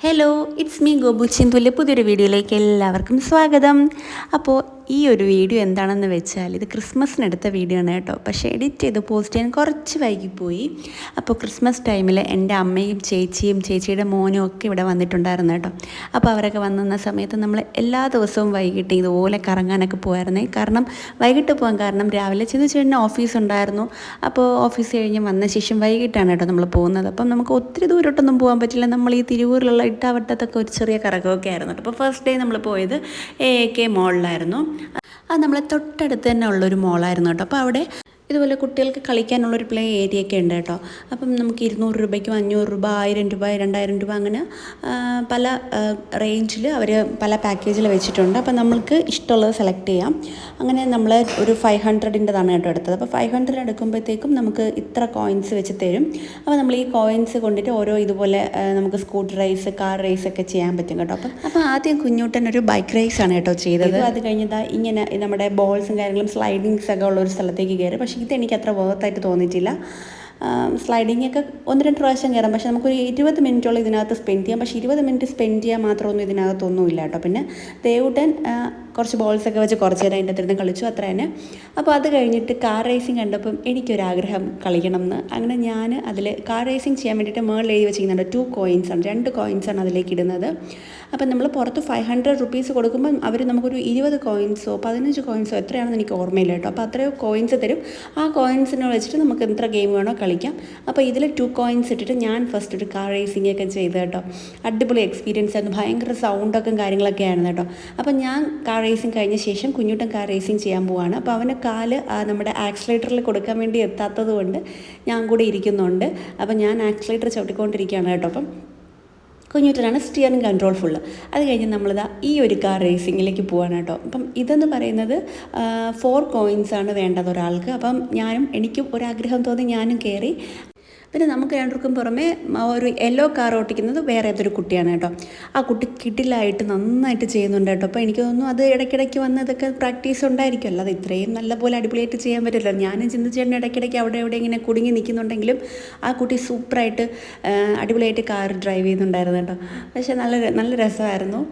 Hello it's me Gopu ചിന്തുല്യ പുതിയൊരു വീഡിയോയിലേക്ക് എല്ലാവർക്കും സ്വാഗതം. അപ്പോൾ ഈ ഒരു വീഡിയോ എന്താണെന്ന് വെച്ചാൽ ഇത് ക്രിസ്മസിന് എടുത്ത വീഡിയോ ആണ് കേട്ടോ. പക്ഷേ എഡിറ്റ് ചെയ്ത് പോസ്റ്റ് ചെയ്യാൻ കുറച്ച് വൈകിപ്പോയി. അപ്പോൾ ക്രിസ്മസ് ടൈമിൽ എന്റെ അമ്മയും ചേച്ചിയും ചേച്ചിയുടെ മോനും ഒക്കെ ഇവിടെ വന്നിട്ടുണ്ടായിരുന്നു കേട്ടോ. അപ്പോൾ അവരൊക്കെ വന്നിരുന്ന സമയത്ത് നമ്മൾ എല്ലാ ദിവസവും വൈകിട്ട് ഇതുപോലെ കറങ്ങാനൊക്കെ പോയായിരുന്നേ കാരണം വൈകിട്ട് പോകാൻ കാരണം രാവിലെ ചെന്ന് ചേട്ടന് ഓഫീസ് ഉണ്ടായിരുന്നു. അപ്പോൾ ഓഫീസ് കഴിഞ്ഞ് വന്ന ശേഷം വൈകിട്ടാണ് കേട്ടോ നമ്മൾ പോകുന്നത്. അപ്പം നമുക്ക് ഒത്തിരി ദൂരോട്ടൊന്നും പോകാൻ പറ്റില്ല. നമ്മൾ ഈ തിരുവൂരിലുള്ള ഇട്ടാവട്ടത്തൊക്കെ ഒരു ചെറിയ കറക്കമൊക്കെ ആയിരുന്നു അപ്പോൾ ഫസ്റ്റ് ഡേ നമ്മൾ പോയത് എ കെ മോളിലായിരുന്നു അത് നമ്മളെ തൊട്ടടുത്ത് തന്നെ ഉള്ളൊരു മോളായിരുന്നു കേട്ടോ. അപ്പോൾ അവിടെ ഇതുപോലെ കുട്ടികൾക്ക് കളിക്കാനുള്ളൊരു പ്ലേ ഏരിയ ഒക്കെ ഉണ്ട് കേട്ടോ. അപ്പം നമുക്ക് ഇരുന്നൂറ് രൂപയ്ക്കും അഞ്ഞൂറ് രൂപ ആയിരം രൂപ രണ്ടായിരം രൂപ അങ്ങനെ പല റേഞ്ചിൽ അവർ പല പാക്കേജിൽ വെച്ചിട്ടുണ്ട്. അപ്പം നമ്മൾക്ക് ഇഷ്ടമുള്ളത് സെലക്ട് ചെയ്യാം. അങ്ങനെ നമ്മൾ ഒരു ഫൈവ് ഹൺഡ്രഡിന്റെതാണ് കേട്ടോ എടുത്തത്. അപ്പോൾ ഫൈവ് ഹൺഡ്രഡ് എടുക്കുമ്പോഴത്തേക്കും നമുക്ക് ഇത്ര കോയിൻസ് വെച്ച് തരും. അപ്പോൾ നമ്മൾ ഈ കോയിൻസ് കൊണ്ടിട്ട് ഓരോ ഇതുപോലെ നമുക്ക് സ്കൂട്ടർ റേസ് കാർ റേസ് ഒക്കെ ചെയ്യാൻ പറ്റും കേട്ടോ. അപ്പം അപ്പോൾ ആദ്യം കുഞ്ഞൂട്ടൻ ഒരു ബൈക്ക് റേസ് ആണ് കേട്ടോ ചെയ്തത്. അത് കഴിഞ്ഞതാ ഇങ്ങനെ നമ്മുടെ ബോൾസും കാര്യങ്ങളും സ്ലൈഡിങ്സ് ഒക്കെ ഉള്ള ഒരു സ്ഥലത്തേക്ക് കയറി. പക്ഷേ ഇത് എനിക്ക് അത്ര വേർത്തായിട്ട് തോന്നിയിട്ടില്ല. സ്ലൈഡിങ് ഒക്കെ ഒന്ന് രണ്ട് പ്രാവശ്യം കയറാം. പക്ഷേ നമുക്കൊരു ഇരുപത് മിനിറ്റോളം ഇതിനകത്ത് സ്പെൻഡ് ചെയ്യാം. പക്ഷേ ഇരുപത് മിനിറ്റ് സ്പെൻഡ് ചെയ്യാൻ മാത്രമൊന്നും ഇതിനകത്തൊന്നുമില്ല കേട്ടോ. പിന്നെ ദേവുട്ടൻ കുറച്ച് ബോൾസൊക്കെ വെച്ച് കുറച്ച് നേരം അതിന്റെ അടുത്ത് കളിച്ചു അത്ര തന്നെ. അപ്പോൾ അത് കഴിഞ്ഞിട്ട് കാർ റേസിംഗ് കണ്ടപ്പം എനിക്കൊരാഗ്രഹം കളിക്കണം എന്ന്. അങ്ങനെ ഞാൻ അതിൽ കാർ റേസിംഗ് ചെയ്യാൻ വേണ്ടിയിട്ട് മേളിൽ എഴുതി വെച്ചിരിക്കുന്നുണ്ട്. ടു കോയിൻസ് ആണ്. രണ്ട് കോയിൻസ് ആണ് അതിലേക്ക് ഇടുന്നത്. അപ്പം നമ്മൾ പുറത്ത് ഫൈവ് ഹൺഡ്രഡ് റുപ്പീസ് കൊടുക്കുമ്പം അവർ നമുക്കൊരു ഇരുപത് കോയിൻസോ പതിനഞ്ച് കോയിൻസോ എത്രയാണെന്ന് എനിക്ക് ഓർമ്മയില്ല കേട്ടോ. അപ്പോൾ അത്രയോ കോയിൻസ് തരും. ആ കോയിൻസിനെ വെച്ചിട്ട് നമുക്ക് എത്ര ഗെയിം വേണോ കളിക്കാം. അപ്പോൾ ഇതിൽ ടു കോയിൻസ് ഇട്ടിട്ട് ഞാൻ ഫസ്റ്റ് ഒരു കാർ റേസിംഗ് ഒക്കെ ചെയ്ത് കേട്ടോ. അടിപൊളി എക്സ്പീരിയൻസ് ആയിരുന്നു. ഭയങ്കര സൗണ്ടൊക്കെ കാര്യങ്ങളൊക്കെ ആയിരുന്നു കേട്ടോ. അപ്പോൾ ഞാൻ കാർ റേസിംഗ് കഴിഞ്ഞ ശേഷം കുഞ്ഞുട്ടൻ കാർ റേസിംഗ് ചെയ്യാൻ പോവാണ്. അപ്പോൾ അവന് കാൽ നമ്മുടെ ആക്സിലേറ്ററിൽ കൊടുക്കാൻ വേണ്ടി എത്താത്തത് കൊണ്ട് ഞാൻ കൂടെ ഇരിക്കുന്നുണ്ട്. അപ്പോൾ ഞാൻ ആക്സിലേറ്റർ ചവിട്ടിക്കൊണ്ടിരിക്കുകയാണ് കേട്ടോ. അപ്പം കുഞ്ഞുട്ടനാണ് സ്റ്റിയറിംഗ് കൺട്രോൾ ഫുള്ള് അത് കഴിഞ്ഞ് നമ്മളിതാ ഈ ഒരു കാർ റേസിങ്ങിലേക്ക് പോവാണ് കേട്ടോ. അപ്പം ഇതെന്ന് പറയുന്നത് ഫോർ കോയിൻസ് ആണ് വേണ്ടത് ഒരാൾക്ക്. അപ്പം ഞാനും എനിക്കും ഒരാഗ്രഹം തോന്നി ഞാനും കയറി പിന്നെ നമുക്ക് രണ്ടുപേർക്കും പുറമെ ഒരു യെല്ലോ കാർ ഓട്ടിക്കുന്നത് വേറെ ഏതൊരു കുട്ടിയാണ് കേട്ടോ. ആ കുട്ടി കിടിലായിട്ട് നന്നായിട്ട് ചെയ്യുന്നുണ്ട് കേട്ടോ. അപ്പോൾ എനിക്ക് തോന്നുന്നു അത് ഇടയ്ക്കിടയ്ക്ക് വന്ന് ഇതൊക്കെ പ്രാക്ടീസ് ഉണ്ടായിരിക്കുമല്ലോ അത് ഇത്രയും നല്ലപോലെ അടിപൊളിയായിട്ട് ചെയ്യാൻ പറ്റില്ല ഞാനും ചിന്തിച്ചേണ്ട ഇടയ്ക്കിടയ്ക്ക് അവിടെ എവിടെ ഇങ്ങനെ കുടുങ്ങി നിൽക്കുന്നുണ്ടെങ്കിലും ആ കുട്ടി സൂപ്പറായിട്ട് അടിപൊളിയായിട്ട് കാർ ഡ്രൈവ് ചെയ്യുന്നുണ്ടായിരുന്നു കേട്ടോ. പക്ഷേ നല്ല നല്ല രസമായിരുന്നു.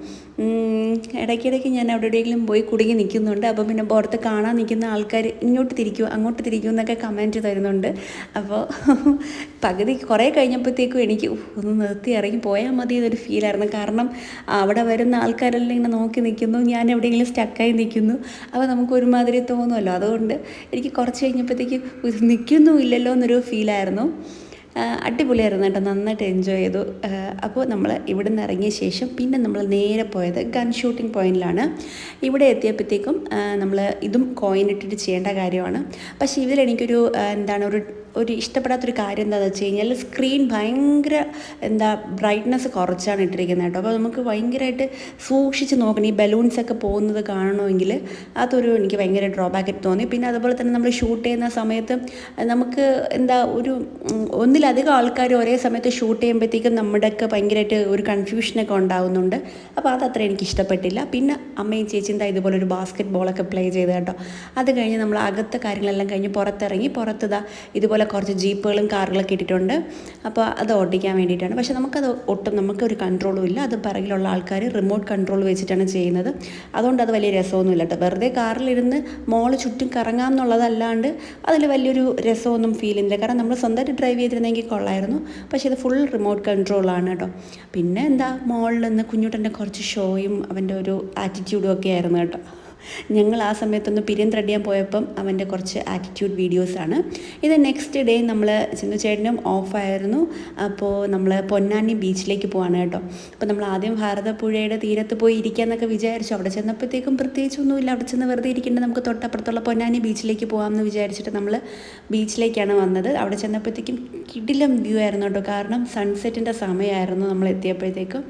ഇടയ്ക്കിടയ്ക്ക് ഞാൻ അവിടെ എവിടെയെങ്കിലും പോയി കുടുങ്ങി നിൽക്കുന്നുണ്ട്. അപ്പോൾ പിന്നെ പുറത്ത് കാണാൻ നിൽക്കുന്ന ആൾക്കാർ ഇങ്ങോട്ട് തിരിക്കും അങ്ങോട്ട് തിരിക്കും എന്നൊക്കെ കമന്റ് തരുന്നുണ്ട്. അപ്പോൾ പകുതി കുറേ കഴിഞ്ഞപ്പോഴത്തേക്കും എനിക്ക് ഒന്ന് നിർത്തി ഇറങ്ങി പോയാൽ മതി എന്നൊരു ഫീലായിരുന്നു കാരണം അവിടെ വരുന്ന ആൾക്കാരെല്ലാം ഇങ്ങനെ നോക്കി നിൽക്കുന്നു ഞാൻ എവിടെയെങ്കിലും സ്റ്റക്കായി നിൽക്കുന്നു. അപ്പോൾ നമുക്ക് ഒരുമാതിരി തോന്നുമല്ലോ. അതുകൊണ്ട് എനിക്ക് കുറച്ച് കഴിഞ്ഞപ്പോഴത്തേക്ക് നിൽക്കുന്നു നിൽക്കുന്നുമില്ലല്ലോ എന്നൊരു ഫീലായിരുന്നു അടിപൊളിയായിരുന്നു കേട്ടോ. നന്നായിട്ട് എൻജോയ് ചെയ്തു. അപ്പോൾ നമ്മൾ ഇവിടെ നിന്ന് ഇറങ്ങിയ ശേഷം പിന്നെ നമ്മൾ നേരെ പോയത് ഗൺ ഷൂട്ടിംഗ് പോയിന്റിലാണ് ഇവിടെ എത്തിയപ്പോഴത്തേക്കും നമ്മൾ ഇതും കോയിൻ ഇട്ടിട്ട് ചെയ്യേണ്ട കാര്യമാണ്. പക്ഷേ ആ, എന്താണ് ഒരു ഒരു ഇഷ്ടപ്പെടാത്തൊരു കാര്യം എന്താണെന്ന് വെച്ച് കഴിഞ്ഞാൽ സ്ക്രീൻ ഭയങ്കര എന്താ ബ്രൈറ്റ്നസ് കുറച്ചാണ് ഇട്ടിരിക്കുന്നത് കേട്ടോ. അപ്പോൾ നമുക്ക് ഭയങ്കരമായിട്ട് സൂക്ഷിച്ച് നോക്കണം. ഈ ബലൂൺസ് ഒക്കെ പോകുന്നത് കാണണമെങ്കിൽ അതൊരു എനിക്ക് ഭയങ്കര ഡ്രോബാക്ക് തോന്നി. പിന്നെ അതുപോലെ തന്നെ നമ്മൾ ഷൂട്ട് ചെയ്യുന്ന സമയത്ത് നമുക്ക് എന്താ ഒരു ഒന്നിലധികം ആൾക്കാർ ഒരേ സമയത്ത് ഷൂട്ട് ചെയ്യുമ്പോഴത്തേക്കും നമ്മുടെയൊക്കെ ഭയങ്കരമായിട്ട് ഒരു കൺഫ്യൂഷനൊക്കെ ഉണ്ടാകുന്നുണ്ട് അപ്പോൾ അതത്ര എനിക്ക് ഇഷ്ടപ്പെട്ടില്ല. പിന്നെ അമ്മയും ചേച്ചിയും ദാ ഇതുപോലെ ഒരു ബാസ്ക്കറ്റ് ബോളൊക്കെ പ്ലേ ചെയ്ത് കേട്ടോ. അത് കഴിഞ്ഞ് നമ്മൾ അകത്തെ കാര്യങ്ങളെല്ലാം കഴിഞ്ഞ് പുറത്തിറങ്ങി പുറത്ത് ഇതുപോലെ കുറച്ച് ജീപ്പുകളും കാറുകളൊക്കെ ഇട്ടിട്ടുണ്ട്. അപ്പോൾ അത് ഓടിക്കാൻ വേണ്ടിയിട്ടാണ്. പക്ഷേ നമുക്കത് ഒട്ടും നമുക്കൊരു കൺട്രോളും ഇല്ല. അത് പിറകിലുള്ള ആൾക്കാർ റിമോട്ട് കൺട്രോൾ വെച്ചിട്ടാണ് ചെയ്യുന്നത്. അതുകൊണ്ട് അത് വലിയ രസമൊന്നുമില്ല കേട്ടോ. വെറുതെ കാറിലിരുന്ന് മോൾ ചുറ്റും കറങ്ങാം എന്നുള്ളതല്ലാണ്ട് അതിൽ വലിയൊരു രസമൊന്നും ഫീൽ ചെയ്യുന്നില്ല കാരണം നമ്മൾ സ്വന്തമായിട്ട് ഡ്രൈവ് ചെയ്തിരുന്നെങ്കിൽ കൊള്ളായിരുന്നു. പക്ഷേ ഇത് ഫുൾ റിമോട്ട് കൺട്രോളാണ് കേട്ടോ. പിന്നെ എന്താ? മോളിൽ നിന്ന് കുഞ്ഞുട്ടന്റെ കുറച്ച് ഷോയും അവന്റെ ഒരു ആറ്റിറ്റ്യൂഡും ഒക്കെ ആയിരുന്നു കേട്ടോ. ഞങ്ങൾ ആ സമയത്തൊന്ന് പിരിയന്ത്രടിയാൻ പോയപ്പം അവന്റെ കുറച്ച് ആറ്റിറ്റ്യൂഡ് വീഡിയോസാണ് ഇത് നെക്സ്റ്റ് ഡേ നമ്മൾ ചെന്നു ചേട്ടനും ഓഫായിരുന്നു അപ്പോൾ നമ്മൾ പൊന്നാനി ബീച്ചിലേക്ക് പോവാണ് കേട്ടോ. അപ്പോൾ നമ്മൾ ആദ്യം ഭാരതപ്പുഴയുടെ തീരത്ത് പോയി ഇരിക്കാമെന്നൊക്കെ വിചാരിച്ചു. അവിടെ ചെന്നപ്പോഴത്തേക്കും പ്രത്യേകിച്ചൊന്നുമില്ല അവിടെ ചെന്ന് വെറുതെ ഇരിക്കേണ്ട നമുക്ക് തൊട്ടപ്പുറത്തുള്ള പൊന്നാനി ബീച്ചിലേക്ക് പോകാമെന്ന് വിചാരിച്ചിട്ട് നമ്മൾ ബീച്ചിലേക്കാണ് വന്നത്. അവിടെ ചെന്നപ്പോഴത്തേക്കും കിടിലം വ്യൂ ആയിരുന്നു കേട്ടോ. കാരണം സൺസെറ്റിന്റെ സമയമായിരുന്നു നമ്മൾ എത്തിയപ്പോഴത്തേക്കും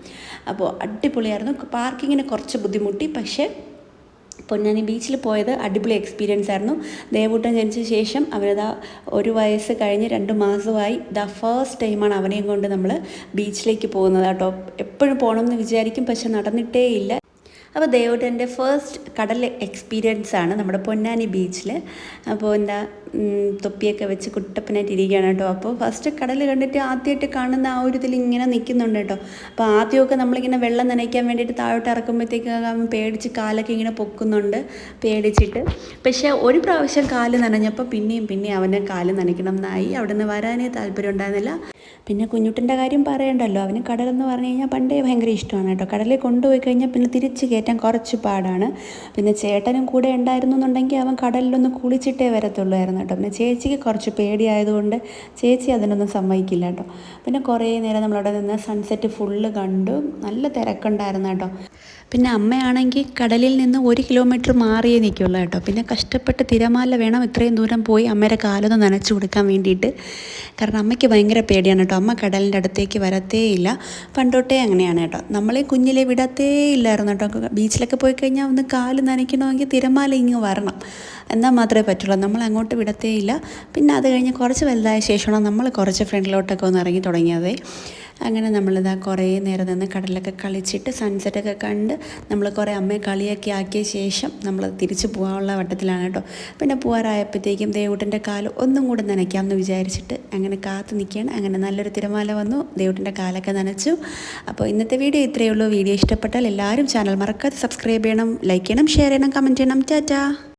അപ്പോൾ അടിപൊളിയായിരുന്നു പാർക്കിങ്ങിന് കുറച്ച് ബുദ്ധിമുട്ടി. പക്ഷേ പൊന്നാനി ബീച്ചിൽ പോയത് അടിപൊളി എക്സ്പീരിയൻസ് ആയിരുന്നു. ദേവൂട്ടൻ ജനിച്ച ശേഷം അവനതാ ഒരു വയസ്സ് കഴിഞ്ഞ് രണ്ട് മാസമായി ദ ഫസ്റ്റ് ടൈമാണ് അവനെയും കൊണ്ട് നമ്മൾ ബീച്ചിലേക്ക് പോകുന്നത്. കേട്ടോ എപ്പോഴും പോകണം എന്ന് വിചാരിക്കും പക്ഷെ നടന്നിട്ടേ ഇല്ല അപ്പോൾ ദേവൂട്ടന്റെ ഫസ്റ്റ് കടൽ എക്സ്പീരിയൻസ് ആണ് നമ്മുടെ പൊന്നാനി ബീച്ചിൽ അപ്പോൾ എന്താ തൊപ്പിയൊക്കെ വെച്ച് കുട്ടപ്പനായിട്ട് ഇരിക്കുകയാണ് കേട്ടോ. അപ്പോൾ ഫസ്റ്റ് കടൽ കണ്ടിട്ട് ആദ്യമായിട്ട് കാണുന്ന ആ ഒരു ഇതിൽ ഇങ്ങനെ നിൽക്കുന്നുണ്ട് കേട്ടോ. അപ്പോൾ ആദ്യമൊക്കെ നമ്മളിങ്ങനെ വെള്ളം നനയ്ക്കാൻ വേണ്ടിയിട്ട് താഴോട്ട് ഇറക്കുമ്പോഴത്തേക്ക് പേടിച്ച് കാലൊക്കെ ഇങ്ങനെ പൊക്കുന്നുണ്ട് പേടിച്ചിട്ട്. പക്ഷേ ഒരു പ്രാവശ്യം കാൽ നനഞ്ഞപ്പോൾ പിന്നെയും പിന്നെയും അവനെ കാൽ നനയ്ക്കണം എന്നായി അവിടെ നിന്ന് വരാനേ താല്പര്യം ഉണ്ടായിരുന്നില്ല പിന്നെ കുഞ്ഞുട്ടിന്റെ കാര്യം പറയണ്ടല്ലോ. അവന് കടലെന്ന് പറഞ്ഞു കഴിഞ്ഞാൽ പണ്ടേ ഭയങ്കര ഇഷ്ടമാണ് കേട്ടോ. കടലിൽ കൊണ്ടുപോയി കഴിഞ്ഞാൽ പിന്നെ തിരിച്ച് കയറ്റാൻ കുറച്ച് പാടാണ്. പിന്നെ ചേട്ടനും കൂടെ ഉണ്ടായിരുന്നു എന്നുണ്ടെങ്കിൽ അവൻ കടലിലൊന്ന് കുളിച്ചിട്ടേ വരത്തുള്ളായിരുന്നു കേട്ടോ. പിന്നെ ചേച്ചിക്ക് കുറച്ച് പേടിയായതുകൊണ്ട് ചേച്ചി അതിനൊന്നും സമ്മതിക്കില്ല കേട്ടോ. പിന്നെ കുറേ നേരം നമ്മളവിടെ നിന്ന് സൺസെറ്റ് ഫുള്ള് കണ്ടു. നല്ല തിരക്കുണ്ടായിരുന്നു കേട്ടോ. പിന്നെ അമ്മയാണെങ്കിൽ കടലിൽ നിന്ന് ഒരു കിലോമീറ്റർ മാറിയേ നിൽക്കുള്ളൂ കേട്ടോ. പിന്നെ കഷ്ടപ്പെട്ട് തിരമാല വേണം ഇത്രയും ദൂരം പോയി അമ്മയുടെ കാലൊന്ന് നനച്ചു കൊടുക്കാൻ വേണ്ടിയിട്ട്. കാരണം അമ്മയ്ക്ക് ഭയങ്കര പേടിയാണ് കേട്ടോ. അമ്മ കടലിന്റെ അടുത്തേക്ക് വരത്തേ ഇല്ല. പണ്ടോട്ടേ അങ്ങനെയാണ് കേട്ടോ. നമ്മളെ കുഞ്ഞിലെ വിടത്തേ ഇല്ലായിരുന്നു കേട്ടോ. ബീച്ചിലൊക്കെ പോയി കഴിഞ്ഞാൽ ഒന്ന് കാൽ നനയ്ക്കണമെങ്കിൽ തിരമാല ഇങ്ങ് വരണം. എന്നാൽ മാത്രമേ പറ്റുള്ളൂ. നമ്മൾ അങ്ങോട്ട് വിടത്തേ ഇല്ല. പിന്നെ അത് കഴിഞ്ഞ് കുറച്ച് വലുതായ ശേഷമാണ് നമ്മൾ കുറച്ച് ഫ്രണ്ടിലോട്ടൊക്കെ ഒന്ന് ഇറങ്ങി തുടങ്ങിയത്. അങ്ങനെ നമ്മളിതാ കുറേ നേരം നിന്ന് കടലൊക്കെ കളിച്ചിട്ട് സൺസെറ്റൊക്കെ കണ്ട് നമ്മൾ കുറേ അമ്മയെ കളിയൊക്കെ ആക്കിയ ശേഷം നമ്മൾ തിരിച്ചു പോകാനുള്ള വട്ടത്തിലാണ് കേട്ടോ. പിന്നെ പോകാറായപ്പോഴത്തേക്കും ദേവൂട്ടന്റെ കാൽ ഒന്നും കൂടെ നനയ്ക്കാമെന്ന് വിചാരിച്ചിട്ട് അങ്ങനെ കാത്തു നിൽക്കുകയാണ്. അങ്ങനെ നല്ലൊരു തിരമാല വന്നു ദേവൂട്ടന്റെ കാലൊക്കെ നനച്ചു. അപ്പോൾ ഇന്നത്തെ വീഡിയോ ഇത്രയേ ഉള്ളൂ. വീഡിയോ ഇഷ്ടപ്പെട്ടാൽ എല്ലാവരും ചാനൽ മറക്കാതെ സബ്സ്ക്രൈബ് ചെയ്യണം ലൈക്ക് ചെയ്യണം ഷെയർ ചെയ്യണം കമന്റ് ചെയ്യണം. ടാറ്റാ.